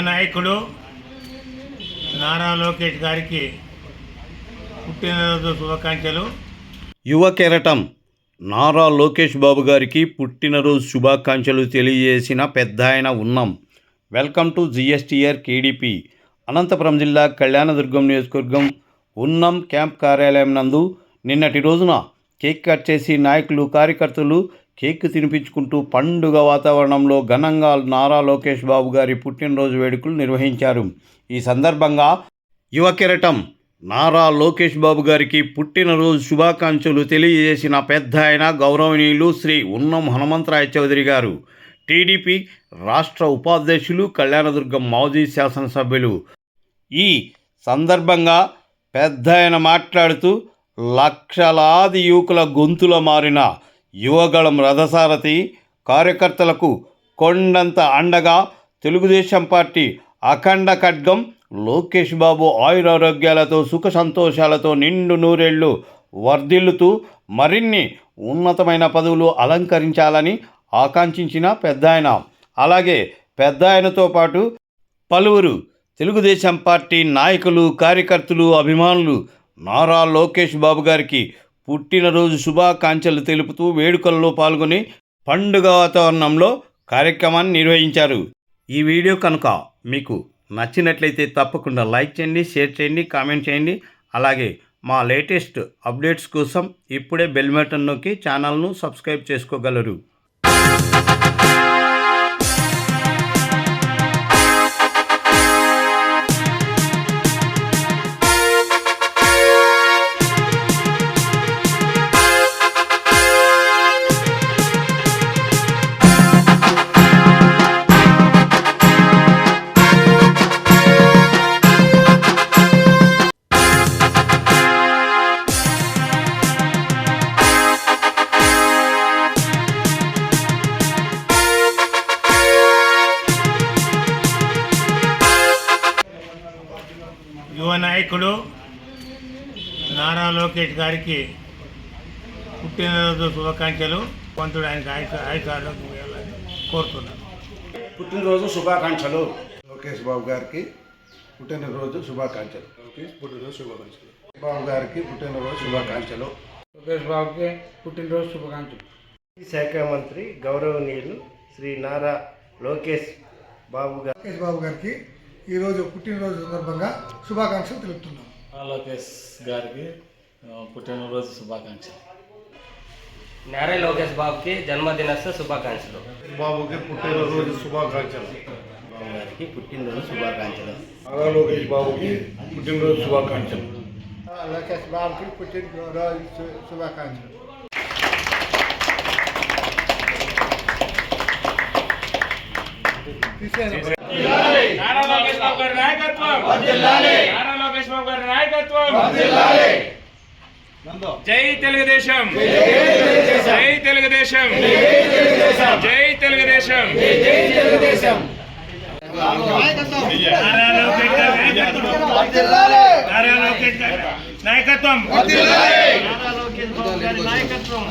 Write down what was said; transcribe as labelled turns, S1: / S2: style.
S1: నాయకుడు నారా లోకేష్ గారికి పుట్టినరోజు శుభాకాంక్షలు.
S2: యువ కెరటం నారా లోకేష్ బాబు గారికి పుట్టినరోజు శుభాకాంక్షలు తెలియజేసిన పెద్ద ఆయన ఉన్నాం. Welcome to GSTR KDP Anantapuram జిల్లా కళ్యాణదుర్గం నియోజకవర్గం ఉన్నం క్యాంప్ కార్యాలయం నందు నిన్నటి రోజున కేక్ కట్ చేసి నాయకులు కార్యకర్తలు కేక్ తినిపించుకుంటూ పండుగ వాతావరణంలో ఘనంగా నారా లోకేష్ బాబు గారి పుట్టినరోజు వేడుకలు నిర్వహించారు. ఈ సందర్భంగా యువ కెరటం నారా లోకేష్ బాబు గారికి పుట్టినరోజు శుభాకాంక్షలు తెలియజేసిన పెద్ద ఆయన గౌరవనీయులు శ్రీ ఉన్నం హనుమంతరాయ చౌదరి గారు. టీడీపీ రాష్ట్ర ఉపాధ్యక్షులు కళ్యాణదుర్గం మాజీ శాసనసభ్యులు. ఈ సందర్భంగా పెద్ద ఆయన మాట్లాడుతూ లక్షలాది యువకుల గొంతుల మారిన యువగళం రథసారథి కార్యకర్తలకు కొండంత అండగా తెలుగుదేశం పార్టీ అఖండ ఖడ్గం లోకేష్ బాబు ఆయురారోగ్యాలతో సుఖ సంతోషాలతో నిండు నూరేళ్ళు వర్ధిల్లుతూ మరిన్ని ఉన్నతమైన పదవులు అలంకరించాలని ఆకాంక్షించిన పెద్ద ఆయన అలాగే పెద్ద ఆయనతో పాటు పలువురు తెలుగుదేశం పార్టీ నాయకులు కార్యకర్తలు అభిమానులు నారా లోకేష్ బాబు గారికి పుట్టినరోజు శుభాకాంక్షలు తెలుపుతూ వేడుకల్లో పాల్గొని పండుగ వాతావరణంలో కార్యక్రమాన్ని నిర్వహించారు. ఈ వీడియో కనుక మీకు నచ్చినట్లయితే తప్పకుండా లైక్ చేయండి షేర్ చేయండి కామెంట్ చేయండి. అలాగే మా లేటెస్ట్ అప్డేట్స్ కోసం ఇప్పుడే బెల్ బటన్ నొక్కి ఛానల్ను సబ్స్క్రైబ్ చేసుకోగలరు.
S1: నాయకుడు నారా లోకేష్ గారికి పుట్టినరోజు శుభాకాంక్షలు. పంతుడు ఆయనకు ఆయుష ఇవ్వాలని కోరుతున్నాను.
S3: పుట్టినరోజు శుభాకాంక్షలు.
S4: లోకేష్ బాబు గారికి పుట్టినరోజు శుభాకాంక్షలు. పుట్టినరోజు శుభాకాంక్షలు. బాబు గారికి పుట్టినరోజు శుభాకాంక్షలు.
S5: లోకేష్ బాబుకి పుట్టినరోజు శుభాకాంక్షలు.
S6: శాఖ మంత్రి గౌరవనీయులు శ్రీ నారా లోకేష్ బాబు గారు.
S7: లోకేష్ బాబు గారికి ఈరోజు పుట్టినరోజు సందర్భంగా శుభాకాంక్షలు తెలుపుతున్నాం.
S8: లోకేష్ గారికి ఆ, పుట్టినరోజు శుభాకాంక్షలు.
S6: నారా లోకేష్ బాబుకి జన్మదినోత్సవ శుభాకాంక్షలు.
S4: బాబుకి పుట్టినరోజు శుభాకాంక్షలు.
S6: బాబు గారికి పుట్టినరోజు శుభాకాంక్షలు.
S4: నారా లోకేష్ బాబుకి పుట్టినరోజు శుభాకాంక్షలు.
S7: లోకేష్ బాబుకి పుట్టినరోజు శుభాకాంక్షలు.
S5: నారా లోకేష్ బాబు గారి నాయకత్వం నారా లోకేష్ బాబు గారి నాయకత్వం జై తెలుగుదేశం. జై తెలుగుదేశం. జై తెలుగుదేశం.
S1: నారా లోకేష్ గారి నాయకత్వం నారా లోకేష్ గారి నాయకత్వం నారా లోకేష్ బాబు గారి నాయకత్వం.